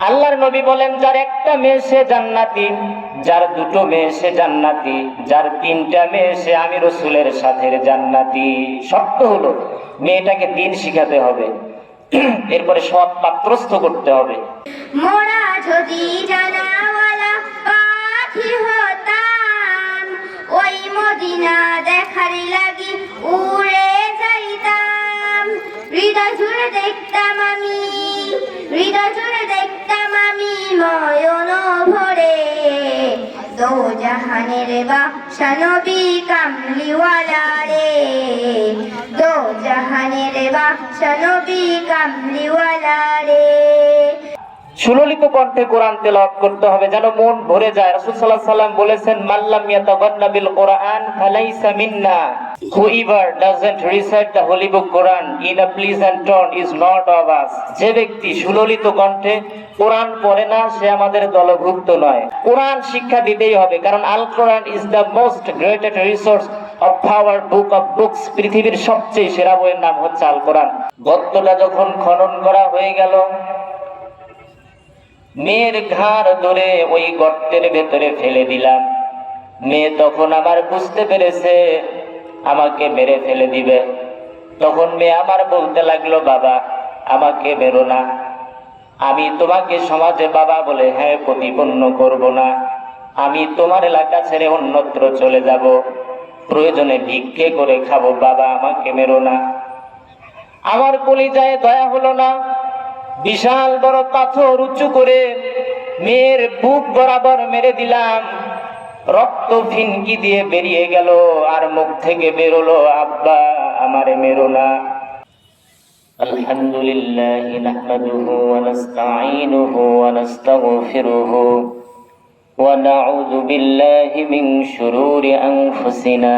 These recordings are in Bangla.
আল্লাহর নবী বলেন, যার একটা মেয়ে সে জান্নাতি, যার দুটো মেয়ে সে জান্নাতি, যার তিনটা মেয়ে সে আমি রসুলের সাথে জান্নাতি। শর্ত হলো, মেয়েটাকে দিন শিখাতে হবে, এরপরে সৎ পাত্রস্থ করতে হবে। মোরা যদি জানাওয়ালা পাখি হতাম, ওই মদিনা দেখার লাগি উড়ে হৃদয় জুড়ে দেখতাম আমি, হৃদয় জুড়ে দেখতাম আমি নয়ন ভরে। দো জাহানের বাদশা নবী কামলিওয়ালা রে। দো জাহানের বাদশা নবী কামলিওয়ালা রে। সুললিত কণ্ঠে কোরআন তেলাওয়াত করতে হবে, যেন মন ভরে যায়। রাসূল সাল্লাল্লাহু আলাইহি সাল্লাম বলেছেন মাল্লাম বিল কোরআন, ফালাইসা মিন্না। Doesn't recite the holy book Quran in a pleasant tone is not of us. যে ব্যক্তি সুললিত কণ্ঠে কোরআন পড়ে না, সে আমাদের দলভুক্ত নয়। কোরআন শিক্ষা দিতেই হবে, কারণ Al Quran is the most greatest resource of power book of books পৃথিবীর সবচেয়ে সেরা বইয়ের নাম হচ্ছে আল কোরআন। গর্তটা যখন খনন করা হয়ে গেল মেয়ের ঘাড় ধরে ওই গর্তের ভেতরে ফেলে দিলাম। মেয়ে তখন আমার বুঝতে পেরেছে, আমাকে মেরে ফেলে দিবে। তখন মেয়ে আমার বলতে লাগল, বাবা, আমাকে বেরো না। আমি তোমাকে সমাজে বাবা বলে হ্যাঁ প্রতিপন্ন করব না। আমি তোমার এলাকা ছেড়ে অন্যত্র চলে যাব। প্রয়োজনে ভিক্ষে করে খাব। বাবা, আমাকে মেরো না। আমার কলিজায় দয়া হলো না। বিশাল বড় পাথর উঁচু করে মেয়ের বুক বরাবর মেরে দিলাম রক্ত ফিনকি দিয়ে বেরিয়ে গেল আর মুখ থেকে বেরোলো আব্বা আমারে মেরো না الحمد لله نحمده ونستعينه ونستغفره ونعوذ بالله من شرور أنفسنا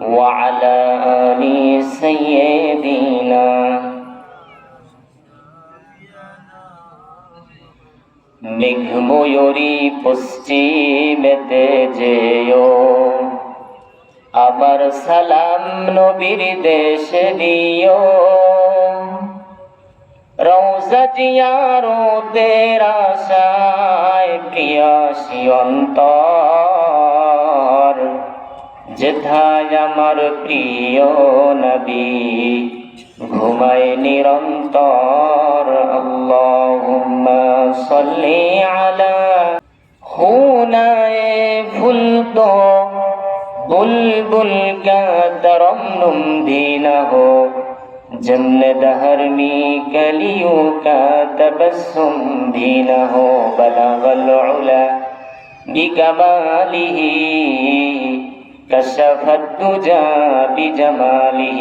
وعلى آل سيدنا মেঘময়ূরী পশ্চিমেতে যেও আবার সালাম নবীর দেশে দিও রৌজা জিয়ারো তেরা সায় প্রিয়াসী অন্তর যেথায় আমার প্রিয় নবী ঘুমাই নিরন্তর। আল্লাহুম্মা সাল্লি আলা বুলবুল গাদরম নুমদিনা হো जन्न दहर में कलियों का तबस्सुम भी न हो كشف الدجى بجماله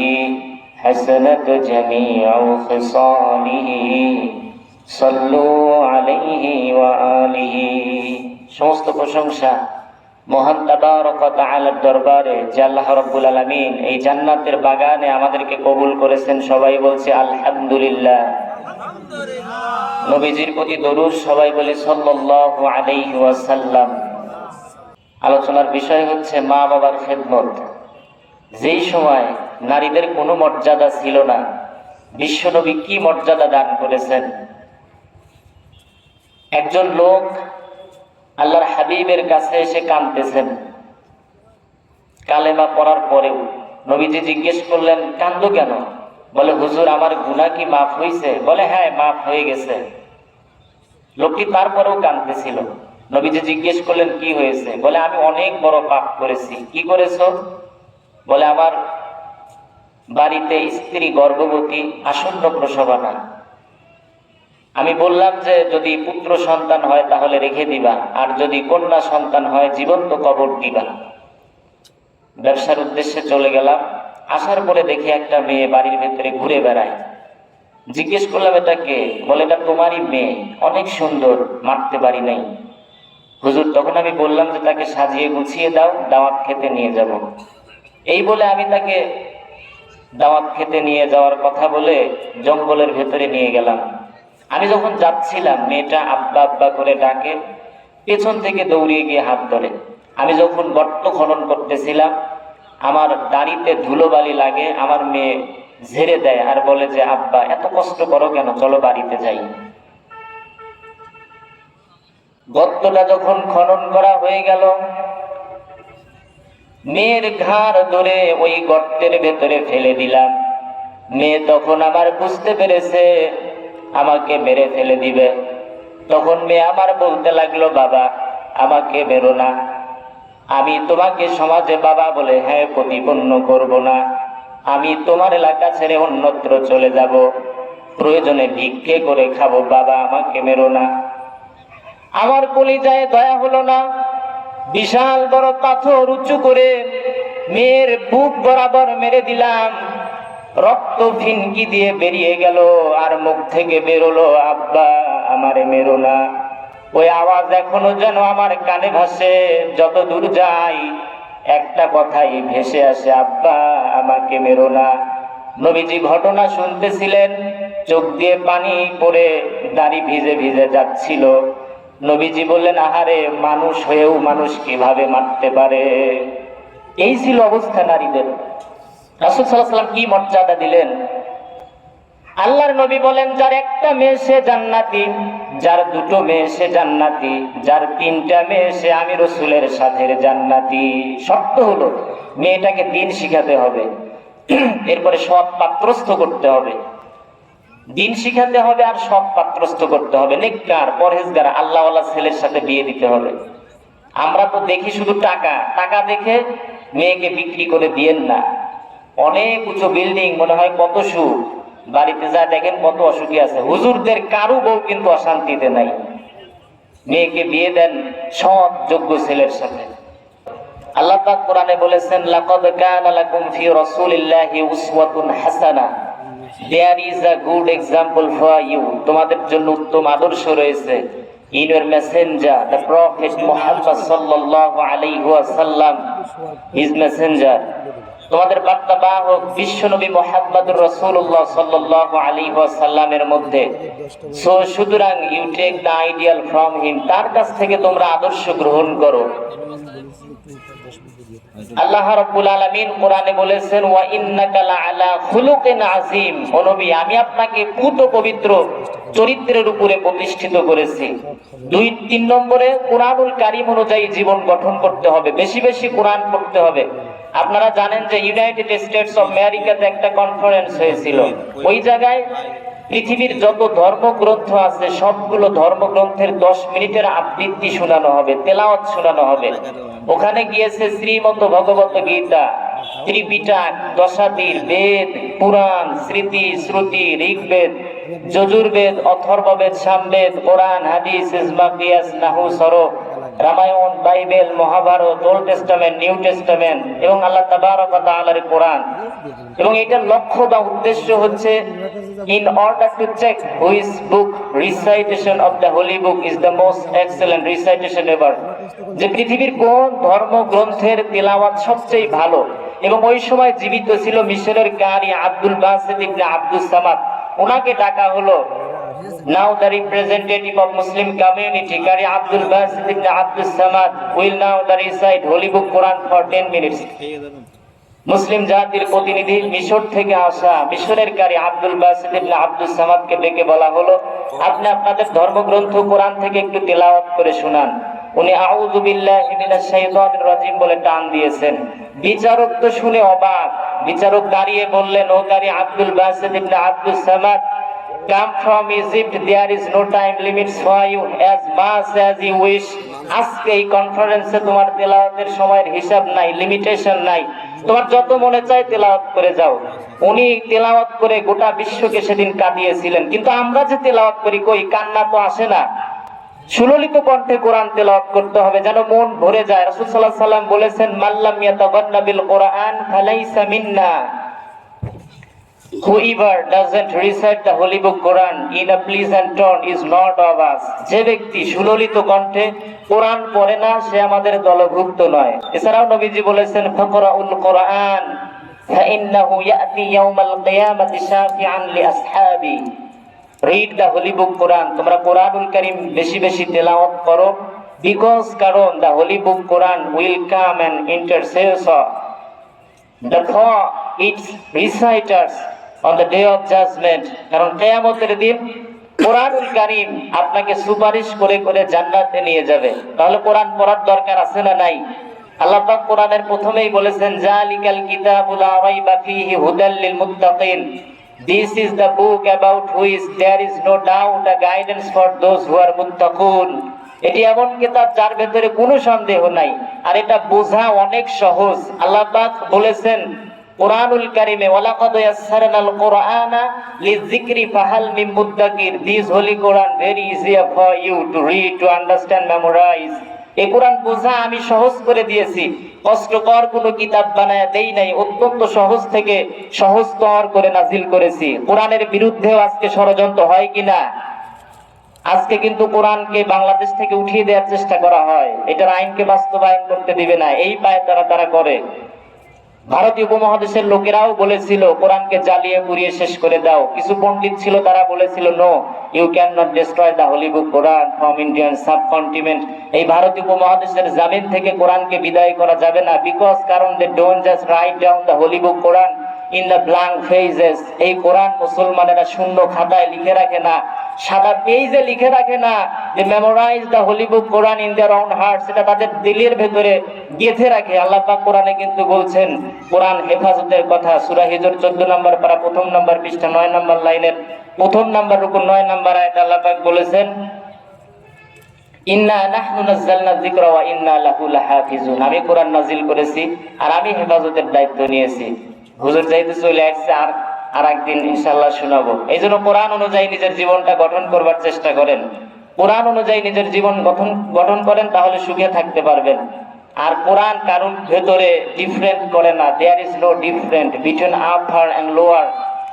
حسنت جميع خصاله صلوا عليه وآله সমস্ত প্রশংসা মহান তাবারক তাআলার দরবারে যে আল্লাহ রাব্বুল আলামিন এই জান্নাতের বাগানে আমাদেরকে কবুল করেছেন সবাই বলছে আলহামদুলিল্লাহ নবীজির প্রতি দরুদ সবাই বলি সাল্লাল্লাহু আলাইহি ওয়াসাল্লাম আলোচনার বিষয় হচ্ছে মা বাবার খেদমত। যেই সময় নারীদের কোনো মর্যাদা ছিল না, বিশ্বনবী কি মর্যাদা দান করেছেন? একজন লোক আল্লাহর হাবিবের কাছে এসে কাঁদতেছেন। কালেমা পড়ার পরেও নবীজি জিজ্ঞেস করলেন, কান্দো কেন? বলে, হুজুর, আমার গুনাহ কি মাফ হয়েছে বলে হ্যাঁ মাফ হয়ে গেছে। লোকটি তারপরেও কাঁদতেছিল। নবীজি জিজ্ঞেস করলেন, কি হয়েছে? বলে, আমি অনেক বড় পাপ করেছি। কি করেছ? বলে, আমার বাড়িতে স্ত্রী গর্ভবতী আসন্ন প্রসবানা আমি বললাম যে, যদি পুত্র সন্তান হয় তাহলে রেখে দিবা, আর যদি কন্যা সন্তান হয় জীবন্ত কবর দিবা। ব্যবসার উদ্দেশ্যে চলে গেলাম। আসার পরে দেখি একটা মেয়ে বাড়ির ভেতরে ঘুরে বেড়ায়। জিজ্ঞেস করলাম এটাকে বলে, এটা তোমারই মেয়ে। অনেক সুন্দর, মারতে পারি নাই। হুজুর তখন আমি বললাম যে তাকে সাজিয়ে গুছিয়ে দাও, দাওয়াত খেতে নিয়ে যাব। এই বলে আমি তাকে দাওয়াত খেতে নিয়ে যাওয়ার কথা বলে জঙ্গলের ভেতরে নিয়ে গেলাম। আমি যখন যাচ্ছিলাম, মেয়েটা আব্বা আব্বা করে ডাকে, পেছন থেকে দৌড়িয়ে গিয়ে হাত ধরে। আমি যখন গর্ত খনন করতেছিলাম, আমার দাড়িতে ধুলোবালি লাগে, আমার মেয়ে ঝেড়ে দেয় আর বলে যে, আব্বা, এত কষ্ট করো কেন? চলো বাড়িতে যাই। গর্তটা যখন খনন করা হয়ে গেল, মেয়ের ঘাড় ধরে ওই গর্তের ভেতরে ফেলে দিলাম। মেয়ে তখন আমার বুঝতে পেরেছে, আমাকে মেরে ফেলে দিবে। তখন মেয়ে আমার বলতে লাগল, বাবা, আমাকে বেরো না। আমি তোমাকে সমাজে বাবা বলে হ্যাঁ প্রতিপন্ন করব না। আমি তোমার এলাকা ছেড়ে অন্যত্র চলে যাব। প্রয়োজনে ভিক্ষে করে খাব। বাবা, আমাকে মেরো না। আমার কলিজায় দয়া হলো না। বিশাল বড় পাথর উঁচু করে মেয়ের বুক বরাবর মেরে দিলাম। রক্ত ফিনকি দিয়ে বেরিয়ে গেল আর মুখ থেকে বেরোলো, আব্বা, আমারে মেরো না। ওই আওয়াজ এখনও যেন আমার কানে ভাসে, যত দূর যাই একটা কথাই ভেসে আসে, আব্বা, আমাকে মেরো না। নবীজি ঘটনা শুনতেছিলেন, চোখ দিয়ে পানি পড়ে দাড়ি ভিজে ভিজে যাচ্ছিল। নবীজি বললেন, আহারে, মানুষ হয়েও মানুষ কীভাবে মারতে পারে? এই ছিল অবস্থা নারীদের। রাসুল সাল্লাহ কি মর্যাদা দিলেন? আল্লাহর নবী বলেন, যার একটা মেয়ে সে জান্নাতি, যার দুটো মেয়ে সে জান্নাতি, যার তিনটা মেয়ে সে আমি রসুলের সাথে জান্নাতি। শর্ত হলো, মেয়েটাকে দিন শিখাতে হবে। এরপরে সৎ পাত্রস্থ করতে হবে। দিন শিখাতে হবে আর সব পাত্রস্থ করতে হবে। নেককার, পরহেজগার, আল্লাহওয়ালা ছেলের সাথে বিয়ে দিতে হবে। আমরা তো দেখি শুধু টাকা। টাকা দেখে মেয়েকে বিক্রি করে দিয়েন না। অনেক উঁচু বিল্ডিং, মনে হয় কত সুখ। বাড়িতে যা দেখেন কত অসুখী আছে। হুজুরদের কারু বউ কিন্তু অশান্তিতে নাই। মেয়েকে বিয়ে দেন সৎ, যোগ্য ছেলের সাথে। আল্লাহ কোরআনে বলেছেন, লাকাদ কানা লাকুম ফি রাসূলিল্লাহি উসওয়াতুন হাসানা। There is a good example for you তোমাদের জন্য উত্তম আদর্শ রয়েছে। In your messenger the prophet Muhammad সাল্লাল্লাহু আলাইহি ওয়াসাল্লাম হিজ মেসেঞ্জার তোমাদের বার্তা বাহক বিশ্বনবী মোহাম্মদুর রাসূলুল্লাহ সাল্লাল্লাহু আলাইহি ওয়াসাল্লামের মধ্যে। সো সুতরাং you take the ideal from him তার কাছ থেকে তোমরা আদর্শ গ্রহণ করো। আল্লাহ রাব্বুল আলামিন কোরআনে বলেছেন, ওয়া ইন্নাকা লাআলা খুলুকিন আযীম। নবী, আমি আপনাকে পুত পবিত্র চরিত্রের উপরে প্রতিষ্ঠিত করেছি। দুই, তিন নম্বরে কোরআনুল কারীম অনুযায়ী জীবন গঠন করতে হবে। বেশি বেশি কোরআন পড়তে হবে। আপনারা জানেন যে ইউনাইটেড স্টেটস অফ আমেরিকাতে একটা কনফারেন্স হয়েছিল। ওই জায়গায় পৃথিবীর যত ধর্মগ্রন্থ আছে, সবগুলো ধর্মগ্রন্থের দশ মিনিটের আবৃত্তি শোনানো হবে, তেলাওয়াত শোনানো হবে। ওখানে গিয়েছে শ্রীমন্ত ভগবত গীতা, ত্রিপিটাক, দশাতির বেদ, পুরাণ, স্মৃতি, শ্রুতি, ঋগ্বেদ, যজুর্বেদ, অথর্ববেদ, সামবেদ, কোরআন, হাদিস, ইজমা, কিয়াস, নাহু, সরব। Ramayana, Bible, Mahabharata, old testament, new testament এবং আল্লাহ তাবারক তাআলার কোরআন। এবং এটার লক্ষ্য বা উদ্দেশ্য হচ্ছে in order to check which book recitation of the holy book is the most excellent recitation ever যে পৃথিবীর কোন ধর্মগ্রন্থের তেলাওয়াত সবচেয়ে ভালো এবং ওই সময় জীবিত ছিল মিশরের কারি আব্দুল বাসিদ ইবনে আব্দুল সামাদ। ওনাকে ডাকা হলো Now the representative of Muslim community, Qari Abdul Basit ibn Abdul Samad, will now the recite Holy Book Quran for 10 minutes. মুসলিম জাতির প্রতিনিধি মিশর থেকে আসা মিশরের কারি আব্দুল বাসিদ ইবনে আব্দুল সামাদকে ডেকে বলা হলো আপনি আপনাদের ধর্মগ্রন্থ কোরআন থেকে একটু তেলাওয়াত করে শোনান উনি আউযু বিল্লাহি মিনাশ শাইতানির রাজিম বলে টান দিয়েছেন বিচারক তো শুনে অবাক বিচারক দাঁড়িয়ে বললেন ও কারি Abdul Basit ibn Abdul Samad come from Egypt, there is no time limits for you. As much as you wish. আজকে এই কনফারেন্সে তোমার তেলাওয়াতের সময়ের হিসাব নাই লিমিটেশন নাই। তোমার যত মনে চায় তেলাওয়াত করে যাও। উনি তেলাওয়াত করে গোটা বিশ্বকে সেদিন কাঁদিয়েছিলেন। কিন্তু আমরা যে তেলাওয়াত করি কই? কান্না তো আসে না। সুললিত কণ্ঠে কোরআন তেলাওয়াত করতে হবে যেন মন ভরে যায়। রাসূল সাল্লাল্লাহু আলাইহি সাল্লাম বলেছেন মাল্লাম ইয়াতাগান্না বিল কোরআন, ফালাইসা মিন্না। Whoever doesn't recite the holy book Quran in a pleasant tone is not of us. যে ব্যক্তি সুললিত কণ্ঠে কোরআন পড়ে না সে আমাদের দলভুক্ত নয় এছাড়াও নবীজি বলেছেন ফাকরাউল Quran فإنه يأتي يوم القيامة شافعا لأصحابي read the holy book Quran তোমরা কোরআনুল কারীম বেশি বেশি তেলাওয়াত করো বিকজ কারণ the holy book Quran will come and intercessor the for its on the day of judgment, কারণ কেয়ামতের দিন কোরআনুল কারীম আপনাকে সুপারিশ করে করে জান্নাতে নিয়ে যাবে। তাহলে কোরআন পড়ার দরকার আছে না নাই? আল্লাহ পাক কোরআনের প্রথমেই বলেছেন, জালিকাল কিতাবুল লা রাইবা ফীহি হুদাল লিল মুত্তাকিন। This is the book about which there is no doubt a guidance for those who are muttaqun এটি এমন কিতাব যার ভেতরে কোনো সন্দেহ নাই। আর এটা বোঝা অনেক সহজ। আল্লাহ পাক বলেছেন কোরআনুল কারিমে, ওয়ালাকাদ কোরআনা লিযিকরি ফাহাল মিন মুদ্দাকির। This Quran very easy for you to read to understand memorize এই কোরআন বোঝা আমি সহজ করে দিয়েছি। কষ্টকর কোনো কিতাব বানায় দেই নাই, অত্যন্ত সহজ থেকে সহজতর করে নাজিল করেছি। কোরআনের বিরুদ্ধেও আজকে ষড়যন্ত্র হয় কিনা আজকে কিন্তু কোরআনকে বাংলাদেশ থেকে উঠিয়ে দেওয়ার চেষ্টা করা হয়। এটার আইনকে বাস্তবায়ন করতে দিবে না। এই পায়ে তারা তারা করে। ভারতীয় উপমহাদেশের লোকেরাও বলেছিল, কোরআনকে জ্বালিয়ে পুড়িয়ে শেষ করে দাও। কিছু পণ্ডিত ছিল, তারা বলেছিল no you can not destroy the holy book Quran from Indian subcontinent এই ভারতীয় উপমহাদেশের জামিন থেকে কোরআনকে বিদায় করা যাবে না বিকজ কারণ they don't just write down the holy book Quran in the blank pages এই কোরআন মুসলমানেরা শূন্য খাতায় লিখে রাখে না সাদা পেজে লিখে রাখে না, যে memorize the holy book Quran in their on heart সেটা তাদের দিলের ভেতরে গেঁথে রাখে। আল্লাহ পাক কোরআনে কিন্তু বলছেন, কোরআন হেফাজতের কথা, সূরা হিজর 14 নম্বর পারা প্রথম নম্বর পৃষ্ঠা 9 নম্বর লাইনের প্রথম নম্বর রুকু 9 নম্বর আয়াতে আল্লাহ পাক বলেছেন, ইন্না নাহনু নাযালনা যিকরা ওয়া ইন্না লাহু লাহাফিজুন। আমি কোরআন নাজিল করেছি আর আমি হেফাজতের দায়িত্ব নিয়েছি। হুজুর যাইতে চলে আসছে, আর আর একদিন ইনশাল্লাহ শোনাবো। এই জন্য কোরআন অনুযায়ী নিজের জীবনটা গঠন করবার চেষ্টা করেন। কোরআন অনুযায়ী নিজের জীবন গঠন গঠন করেন, তাহলে সুখে থাকতে পারবেন। আর কোরআন কারুর ভেতরে ডিফারেন্ট করে না। There is no different between upper and lower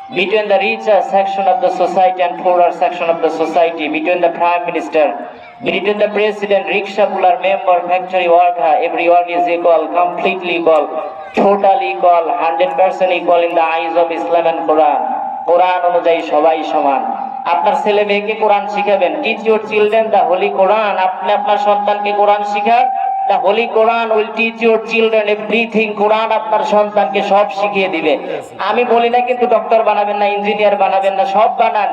between the richer section of the society and poorer section of the society, between the prime minister, between the president, rickshaw puller, member, factory worker, everyone is equal, completely equal, totally equal, 100% equal in the eyes of Islam and Quran. কোরআন অনুযায়ী সবাই সমান আপনার ছেলে মেয়েকে কোরআন শিখাবেন teach your children the holy Quran আপনি আপনার সন্তানকে কোরআন শিখান holy Quran will teach your children everything কোরআন আপনার সন্তানকে সব শিখিয়ে দিবে। আমি বলি না কিন্তু ডক্টর বানাবেন না ইঞ্জিনিয়ার বানাবেন না, সব বানান।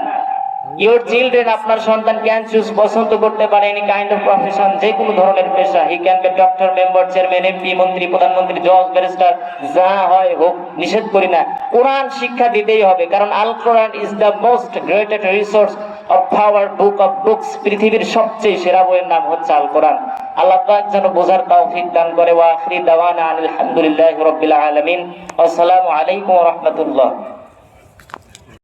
ইউর চিলড্রেন আপনার সন্তান ক্যান চুজ পছন্দ করতে পারে এনি কাইন্ড অফ প্রফেশন যে কোনো ধরনের পেশা। He can be doctor member chairman MP মন্ত্রী, প্রধানমন্ত্রী জজ ব্যারিস্টার যা হয় হোক, নিষেধ করি না। কোরআন শিক্ষা দিতেই হবে, কারণ Al Quran is the most greatest resource of book of পৃথিবীর সবচেয়ে সেরা বইয়ের নাম হচ্ছে আল কোরআন আল্লাহ যেন বোঝার তৌফিক দান করে, ওয়া আখিরি দাওয়ানা আলহামদুলিল্লাহি রাব্বিল আলামিন। আসসালামু আলাইকুম